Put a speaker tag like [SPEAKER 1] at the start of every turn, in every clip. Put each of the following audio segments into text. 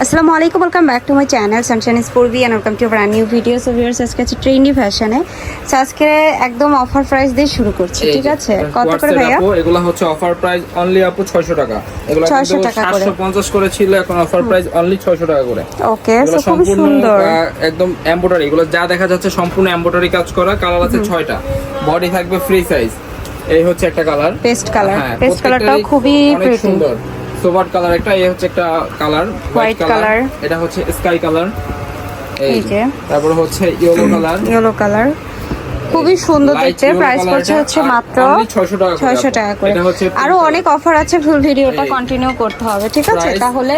[SPEAKER 1] আসসালামু আলাইকুম welcome back to my channel sunshine is Purbi and welcome to brand new video so viewers আজকে আছে trendy ফ্যাশনে so আজকে একদম অফার প্রাইস দিয়ে শুরু করছি ঠিক আছে? কত করে ভাইয়া?
[SPEAKER 2] এগুলো হচ্ছে অফার প্রাইস অনলি আপু 600 টাকা। এগুলো
[SPEAKER 1] 600 টাকা করে।
[SPEAKER 2] 750 করে ছিল এখন অফার প্রাইস অনলি 600 টাকা করে।
[SPEAKER 1] ওকে সো খুব সুন্দর।
[SPEAKER 2] একদম এমব্রয়ডারি এগুলো যা দেখা যাচ্ছে সম্পূর্ণ এমব্রয়ডারি কাজ করা কালার আছে 6টা বডি থাকবে ফ্রি সাইজ এই হচ্ছে একটা কালার
[SPEAKER 1] পেস্ট কালার পেস্ট কালারটাও খুবই প্রিটি
[SPEAKER 2] সুন্দর। সোবার কালার একটা এই হচ্ছে একটা কালার হোয়াইট কালার। এটা হচ্ছে স্কাই কালার।
[SPEAKER 1] এই যে।
[SPEAKER 2] তারপর হচ্ছে ইয়েলো কালার।
[SPEAKER 1] Yellow colour. খুবই সুন্দর দেখতে। প্রাইস পড়ছে হচ্ছে মাত্র
[SPEAKER 2] 600 টাকা করে
[SPEAKER 1] ছয়শো টাকা করে। আরও অনেক অফার আছে ফুল ভিডিওটা। কন্টিনিউ করতে হবে ঠিক আছে? তাহলে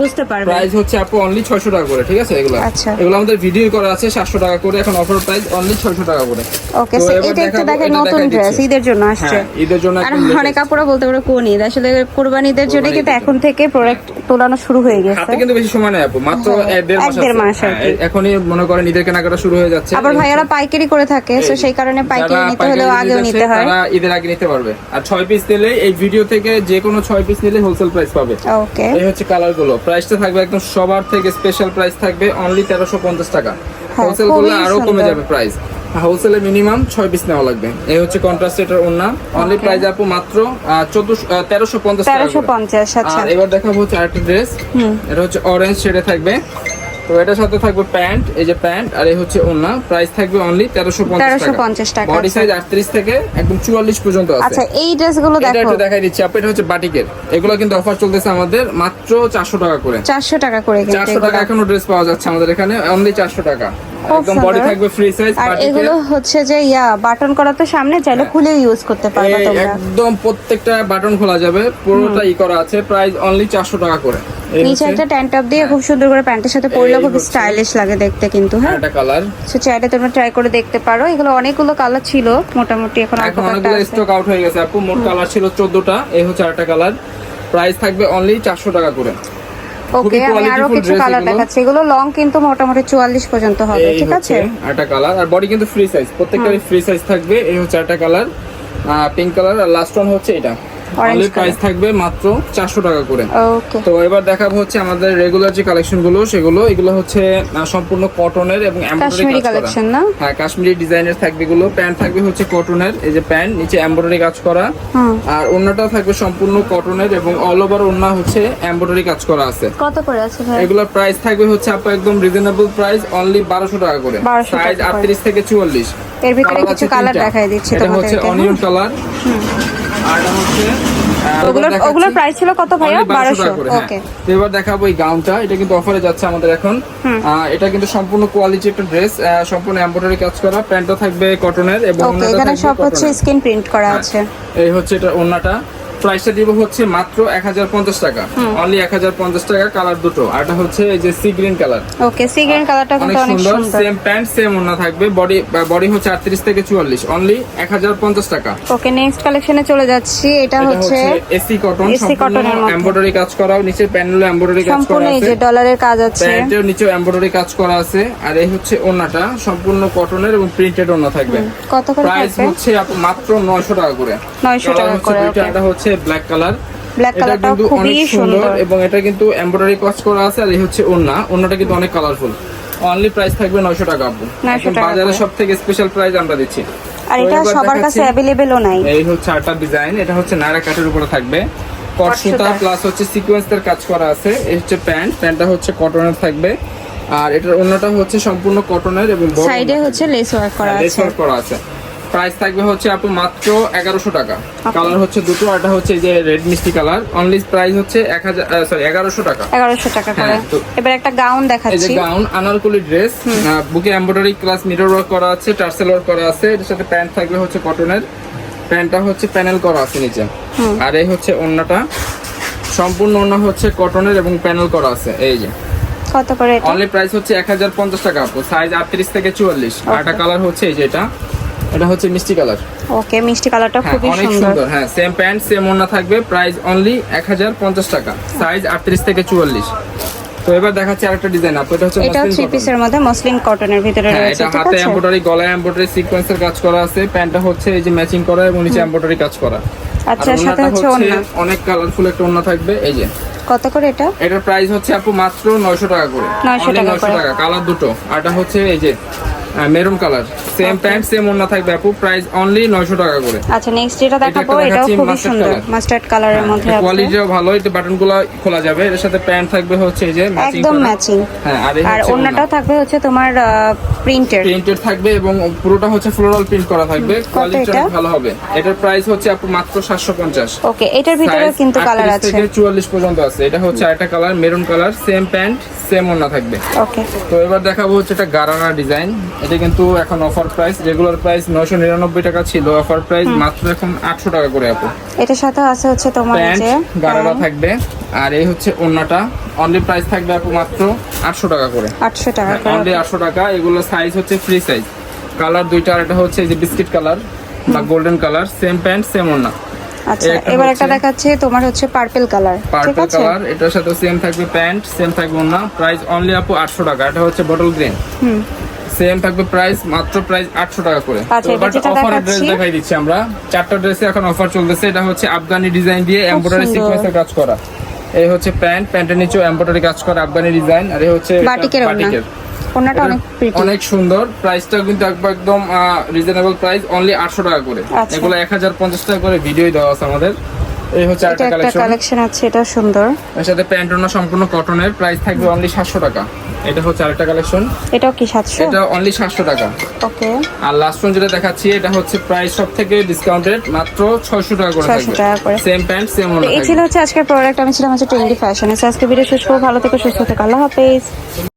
[SPEAKER 1] বুঝতে পারবেন।
[SPEAKER 2] প্রাইস হচ্ছে আপু অনলি 600 টাকা করে ঠিক আছে? এগুলো।
[SPEAKER 1] আচ্ছা।
[SPEAKER 2] এগুলো আমাদের ভিডিও করা আছে 700 টাকা করে। এখন অফার প্রাইস অনলি 600 টাকা করে।
[SPEAKER 1] ওকে
[SPEAKER 2] তো
[SPEAKER 1] সো
[SPEAKER 2] এবার
[SPEAKER 1] এটা একটু দেখেন নতুন ড্রেস ঈদের জন্য আসছে।
[SPEAKER 2] হ্যাঁ ঈদের জন্য
[SPEAKER 1] আর অনেক। বলতে পারে কোন ঈদ আসলে কোরবানিদের জন্য কিন্তু এখন থেকে প্রোডাক্ট তোলানো শুরু হয়ে গেছে।
[SPEAKER 2] হাতে কিন্তু বেশি সময় নেই আপু মাত্র
[SPEAKER 1] হ্যাঁ,
[SPEAKER 2] মাস হ্যাঁ। এখনই মনে করেন ঈদের কেনাকাটা শুরু হয়ে যাচ্ছে।
[SPEAKER 1] আবার ভাইয়ারা পাইকারি করে থাকে তো সেই কারণে পাইকারি নিতে হলেও আগেও
[SPEAKER 2] নিতে
[SPEAKER 1] হয়।
[SPEAKER 2] তারা ঈদের আগে নিতে পারবে। আর ছয় পিস নিলে এই ভিডিও থেকে যে কোনো ছয় পিস নিলে হোলসেল প্রাইস পাবে।
[SPEAKER 1] ওকে
[SPEAKER 2] এই হচ্ছে কালারগুলো। প্রাইসটা থাকবে একদম সবার থেকে স্পেশাল প্রাইস থাকবে অনলি তেরোশো পঞ্চাশ টাকা।
[SPEAKER 1] হ্যাঁ,
[SPEAKER 2] হোলসেল
[SPEAKER 1] খুবই
[SPEAKER 2] করলে আরও কমে যাবে প্রাইস হোলসেলে মিনিমাম ছয় পিস নেওয়া লাগবে। এই হচ্ছে কন্ট্রাস্ট এটার ওন্না অনলি প্রাইস আপু মাত্র তেরোশো পঞ্চাশ
[SPEAKER 1] তেরোশো পঞ্চাশ আচ্ছা।
[SPEAKER 2] এবার দেখাবো হচ্ছে আরেকটা ড্রেস এটা হচ্ছে অরেঞ্জ শেডে থাকবে। তো এটার সাথে থাকবে প্যান্ট এই যে প্যান্ট আর এই হচ্ছে প্রাইস থাকবে অনলি তেরোশো
[SPEAKER 1] তেরোশো
[SPEAKER 2] পঞ্চাশ
[SPEAKER 1] পঞ্চাশ টাকা
[SPEAKER 2] বডি। সাইজ আটত্রিশ থেকে একদম চুয়াল্লিশ পর্যন্ত আছে।
[SPEAKER 1] আচ্ছা এই ড্রেসগুলো
[SPEAKER 2] এটা
[SPEAKER 1] দেখো।
[SPEAKER 2] একটু দেখাই দিচ্ছি। আপু এটা হচ্ছে বাটিকের। এগুলো কিন্তু অফার চলতেছে আমাদের মাত্র চারশো টাকা করে।
[SPEAKER 1] চারশো টাকা করে কিন্তু
[SPEAKER 2] চারশো টাকা এখনও ড্রেস পাওয়া যাচ্ছে আমাদের এখানে অনলি চারশো টাকা।
[SPEAKER 1] খুব
[SPEAKER 2] একদম বডি থাকবে ফ্রি সাইজ
[SPEAKER 1] আর এগুলো হচ্ছে যে ইয়া বাটন করা তো সামনে চাইলে খুলে ইউজ করতে পারবে তোমরা।
[SPEAKER 2] একদম প্রত্যেকটা বাটন খোলা যাবে। পুরোটা ই করা আছে প্রাইস অনলি চারশো টাকা করে।
[SPEAKER 1] নিচে একটা ট্যান্ট টপ দিয়ে খুব সুন্দর করে প্যান্টের সাথে পরলেও
[SPEAKER 2] এই
[SPEAKER 1] খুব স্টাইলিশ লাগে দেখতে কিন্তু হ্যাঁ।
[SPEAKER 2] একটা কালার
[SPEAKER 1] সো চাইলে তোমরা ট্রাই করে দেখতে পারো। এগুলো অনেকগুলো কালার ছিল মোটামুটি এখন
[SPEAKER 2] এখন অনেকগুলো স্টক আউট হয়ে গেছে আপু। মোট কালার ছিল চোদ্দটা এই হচ্ছে আরেকটা কালার প্রাইস থাকবে অনলি চারশো টাকা করে।
[SPEAKER 1] ওকে আমি
[SPEAKER 2] আরও
[SPEAKER 1] কিছু কালার দেখাচ্ছি। এগুলো লং কিন্তু মোটামুটি চুয়াল্লিশ পর্যন্ত হবে ঠিক আছে?
[SPEAKER 2] আটা কালার আর বডি কিন্তু ফ্রি সাইজ প্রত্যেকটারই ফ্রি সাইজ থাকবে এই হচ্ছে আটা কালার পিঙ্ক কালার আর লাস্ট ওয়ান হচ্ছে এটা। অনলি প্রাইস থাকবে মাত্র চারশো টাকা করে। তো এবার দেখাবো হচ্ছে আমাদের রেগুলার যে কালেকশনগুলো সেগুলো এগুলো হচ্ছে সম্পূর্ণ কটনের এবং এমব্রয়ডারি
[SPEAKER 1] কালেকশন না?
[SPEAKER 2] হ্যাঁ কাশ্মীরি ডিজাইনের থাকবে এগুলো প্যান্ট থাকবে হচ্ছে কটনের এই যে প্যান্ট নিচে এমব্রয়ডারি কাজ করা।
[SPEAKER 1] হুম।
[SPEAKER 2] আর ওন্নাটা থাকবে সম্পূর্ণ কটনের এবং অল ওভার ওন্না হচ্ছে এমব্রয়ডারি কাজ করা আছে।
[SPEAKER 1] কত করে আছে ভাই?
[SPEAKER 2] এগুলোর প্রাইস থাকবে হচ্ছে আপু একদম রিজনেবল প্রাইস অনলি বারোশো টাকা করে। সাইজ
[SPEAKER 1] করে।
[SPEAKER 2] আটত্রিশ থেকে চুয়াল্লিশ।
[SPEAKER 1] এর ভিতরে কিছু কালার দেখাই দিচ্ছি
[SPEAKER 2] এটা হচ্ছে অনিয়ন কালার আর এটা হচ্ছে
[SPEAKER 1] ওগুলোর প্রাইস ছিল কত ভাইয়া?
[SPEAKER 2] 1200
[SPEAKER 1] বারোশো
[SPEAKER 2] টাকা করে, হ্যাঁ।
[SPEAKER 1] ওকে
[SPEAKER 2] তো এবার দেখাবো এই গাউনটা এটা কিন্তু অফারে যাচ্ছে আমাদের এখন। এটা কিন্তু সম্পূর্ণ কোয়ালিটি একটা ড্রেস সম্পূর্ণ এমব্রয়ডারি কাজ করা প্যান্টটা থাকবে কটনের এবং
[SPEAKER 1] এখানে সব হচ্ছে প্রিন্ট করা
[SPEAKER 2] হ্যাঁ।
[SPEAKER 1] আছে।
[SPEAKER 2] এই হচ্ছে এটা ওড়নাটা। প্রাইসটা দিব হচ্ছে মাত্র এক হাজার পঞ্চাশ টাকা। অনলি এক হাজার পঞ্চাশ টাকা কালার দুটো। আর এটা হচ্ছে এই যে sea green colour
[SPEAKER 1] okay sea green কালারটা কিন্তু অনেক
[SPEAKER 2] সুন্দর সেম প্যান্ট সেম ওড়না থাকবে। বডি বডি হচ্ছে আটত্রিশ থেকে চুয়াল্লিশ। অনলি এক হাজার পঞ্চাশ টাকা।
[SPEAKER 1] ওকে নেক্সট কালেকশনে চলে যাচ্ছি। এটা হচ্ছে
[SPEAKER 2] এসি কটন
[SPEAKER 1] cotton এর
[SPEAKER 2] এমব্রয়ডারি কাজ করা নিচে প্যানেলে এমব্রয়ডারি কাজ
[SPEAKER 1] সম্পূর্ণ
[SPEAKER 2] করা
[SPEAKER 1] এই
[SPEAKER 2] আছে।
[SPEAKER 1] যে ডলারের কাজ আছে।
[SPEAKER 2] প্যান্টের নিচে এমব্রয়ডারি কাজ করা আছে। আর এই হচ্ছে ওড়নাটা সম্পূর্ণ কটনের এবং প্রিন্টেড ওড়না থাকবে।
[SPEAKER 1] কত করে
[SPEAKER 2] প্রাইস হচ্ছে মাত্র 900 টাকা করে।
[SPEAKER 1] 900 টাকা করে,
[SPEAKER 2] এটা হচ্ছে ব্ল্যাক কালার
[SPEAKER 1] ব্ল্যাক
[SPEAKER 2] এটা কিন্তু
[SPEAKER 1] খুবই
[SPEAKER 2] সুন্দর এবং এটা কিন্তু এমব্রয়ডারি কাজ করা আছে আর এই হচ্ছে ওড়না। ওড়নাটা কিন্তু অনেক কালারফুল অনলি প্রাইস থাকবে 900 টাকা আপু
[SPEAKER 1] 900
[SPEAKER 2] একদম
[SPEAKER 1] টাকা
[SPEAKER 2] বাজারে
[SPEAKER 1] করে।
[SPEAKER 2] সব থেকে স্পেশাল প্রাইস আমরা দিচ্ছি।
[SPEAKER 1] আর এটা সবার কাছে অ্যাভেলেবেলও নাই।
[SPEAKER 2] এই হচ্ছে আটটা ডিজাইন এটা হচ্ছে নায়রা কাঠের উপরে থাকবে। কট সুতা। প্লাস হচ্ছে সিকোয়েন্সের কাজ করা আছে। এই হচ্ছে প্যান্ট প্যান্টটা হচ্ছে কটনের থাকবে। আর এটার অন্যটা হচ্ছে সম্পূর্ণ কটনের এবং
[SPEAKER 1] সাইডে হচ্ছে লেস ওয়ার্ক করা
[SPEAKER 2] হ্যাঁ,
[SPEAKER 1] আছে।
[SPEAKER 2] work করা আছে। প্রাইস থাকবে হচ্ছে আপু মাত্র এগারোশো টাকা। কালার হচ্ছে দুটো আর এটা হচ্ছে এই যে রেড মিষ্টি কালার অনলি প্রাইস হচ্ছে এক হাজার সরি এগারোশো টাকা।
[SPEAKER 1] এগারোশো টাকা করে
[SPEAKER 2] হ্যাঁ,
[SPEAKER 1] এবার একটা গাউন দেখাচ্ছি।
[SPEAKER 2] এই যে গাউন আনারকলি ড্রেস বুকে এমব্রয়ডারি ক্লাস মিরর ওয়ার্ক করা আছে টার্সেল ওয়ার্ক করা আছে এর সাথে প্যান্ট থাকবে হচ্ছে কটনের প্যান্টটা হচ্ছে প্যানেল করা আছে নিচে। আর এই হচ্ছে ওড়নাটা সম্পূর্ণ ওড়না হচ্ছে কটনের এবং প্যানেল করা আছে এই যে।
[SPEAKER 1] কত করে এটা?
[SPEAKER 2] অনলি প্রাইস হচ্ছে এক হাজার পঞ্চাশ টাকা আপু। সাইজ আটত্রিশ থেকে চুয়াল্লিশ। আর একটা কালার হচ্ছে এই যে এটা। এটা হচ্ছে মিষ্টি কালার।
[SPEAKER 1] ওকে মিষ্টি কালারটা
[SPEAKER 2] হ্যাঁ
[SPEAKER 1] খুবই
[SPEAKER 2] অনেক
[SPEAKER 1] সুন্দর।
[SPEAKER 2] হ্যাঁ সেম প্যান্ট সেম ওড়না থাকবে প্রাইস অনলি এক হাজার পঞ্চাশ টাকা সাইজ আটত্রিশ থেকে চুয়াল্লিশ। তো এবার দেখাচ্ছি আরেকটা ডিজাইন আপু এটা হচ্ছে
[SPEAKER 1] এটা থ্রি পিসের মধ্যে মসলিন কটনের ভিতরে
[SPEAKER 2] হ্যাঁ
[SPEAKER 1] রয়েছে
[SPEAKER 2] এটা হাতে এমব্রয়ডারি গলায় এমব্রয়ডারি সিকোয়েন্সের কাজ করা আছে প্যান্টটা হচ্ছে এই যে ম্যাচিং করা এবং নিচে এমব্রয়ডারি কাজ করা।
[SPEAKER 1] আচ্ছা, সাথে হচ্ছে ওড়না।
[SPEAKER 2] অনেক কালারফুল একটা ওড়না থাকবে এই যে।
[SPEAKER 1] কত করে এটা?
[SPEAKER 2] এটার প্রাইস হচ্ছে আপু মাত্র 900 টাকা করে।
[SPEAKER 1] 900 টাকা করে।
[SPEAKER 2] কালার দুটো। আর এটা হচ্ছে এই যে maroon colour. Same pant same ওড়না থাকবে আপু। প্রাইস অনলি 900 টাকা করে।
[SPEAKER 1] আচ্ছা নেক্সট যেটা দেখাবো
[SPEAKER 2] একটা
[SPEAKER 1] এটাও
[SPEAKER 2] mustard
[SPEAKER 1] সুন্দর মাস্টার্ড কালারের মধ্যে আছে
[SPEAKER 2] কোয়ালিটিও ভালো এটা বাটনগুলো খোলা যাবে এর সাথে প্যান্ট থাকবে হচ্ছে এই যে ম্যাচিং
[SPEAKER 1] একদম ম্যাচিং
[SPEAKER 2] হ্যাঁ আর
[SPEAKER 1] অন্যটাও থাকবে হচ্ছে তোমার প্রিন্টের
[SPEAKER 2] প্রিন্টেড থাকবে এবং পুরোটা হচ্ছে ফ্লোরাল প্রিন্ট করা থাকবে। কোয়ালিটিটা ভালো হবে। এটার প্রাইস হচ্ছে আপু মাত্র 750
[SPEAKER 1] ওকে এটার ভিতরে কিন্তু কালার আছে।
[SPEAKER 2] থেকে 44 পর্যন্ত আছে। এটা হচ্ছে আরেকটা colour maroon colour same pant same ওন্না থাকবে।
[SPEAKER 1] ওকে
[SPEAKER 2] তো এবার দেখাবো হচ্ছে এটা গারানা ডিজাইন এটা কিন্তু এখন অফার প্রাইস রেগুলার প্রাইস 999 টাকা ছিল। অফার প্রাইস মাত্র এখন 800 টাকা করে আপু।
[SPEAKER 1] এটার সাথে আছে হচ্ছে তোমার
[SPEAKER 2] প্যান্ট
[SPEAKER 1] যে
[SPEAKER 2] গারানা থাকবে। আর এই হচ্ছে ওড়নাটা অনলি প্রাইস থাকবে আপু মাত্র 800 টাকা করে।
[SPEAKER 1] আটশো টাকা করে
[SPEAKER 2] অনলি 800 টাকা। এগুলো সাইজ হচ্ছে ফ্রি সাইজ কালার দুইটা আর এটা হচ্ছে এই যে বিস্কিট কালার বা golden colour same pant same ওড়না
[SPEAKER 1] আচ্ছা এবার একটা দেখাচ্ছে তোমার হচ্ছে পার্পল কালার
[SPEAKER 2] পার্পল কালার এটার সাথে সেম থাকবে প্যান্ট সেম থাকবে ওড়না প্রাইস অনলি আপু 800 টাকা। এটা হচ্ছে বটল গ্রিন
[SPEAKER 1] হুম।
[SPEAKER 2] সেম থাকবে প্রাইস মাত্র প্রাইস 800 টাকা করে।
[SPEAKER 1] আচ্ছা, এবার যেটা
[SPEAKER 2] অফারের ড্রেস দেখাই দিচ্ছি আমরা। চারটা ড্রেসে এখন অফার চলতেছে। এটা হচ্ছে আফগানি ডিজাইন দিয়ে এমব্রয়ডারি। সিকোয়েন্সের কাজ করা। এই হচ্ছে প্যান্ট। প্যান্টের নিচেও এমব্রয়ডারি কাজ করা আফগানি ডিজাইন আর এই হচ্ছে এটা
[SPEAKER 1] বাটিকের
[SPEAKER 2] বাটিকের।
[SPEAKER 1] অনেক প্রিটি
[SPEAKER 2] অনেক সুন্দর। প্রাইসটা কিন্তু একদম রিজনেবল প্রাইস অনলি 800 টাকা করে।
[SPEAKER 1] আচ্ছা।
[SPEAKER 2] এগুলো 1050 টাকা করে ভিডিওই দেওয়া আছে আমাদের। এই হচ্ছে আরেকটা কালেকশন
[SPEAKER 1] কালেকশন আছে এটা সুন্দর।
[SPEAKER 2] এর সাথে প্যান্ট সম্পূর্ণ কটনের প্রাইস থাকবে অনলি 700 টাকা। এটা হচ্ছে আরেকটা কালেকশন
[SPEAKER 1] এটাও কি সাতশো?
[SPEAKER 2] এটা অনলি 700 টাকা।
[SPEAKER 1] ওকে।
[SPEAKER 2] আর লাস্ট ওয়ান যেটা দেখাচ্ছি এটা হচ্ছে প্রাইস সব থেকে ডিসকাউন্টেড মাত্র 600 টাকা করে
[SPEAKER 1] 600
[SPEAKER 2] থাকবে।
[SPEAKER 1] টাকা করে।
[SPEAKER 2] সেম প্যান্ট সেম
[SPEAKER 1] তো এই ছিল হচ্ছে আজকের প্রোডাক্ট আমি ছিলাম হচ্ছে ট্রেন্ডি ফ্যাশনে আজকে ভিডিও শেষ করব। ভালো থেকে সুস্থ থেকে। আল্লাহ হাফেজ।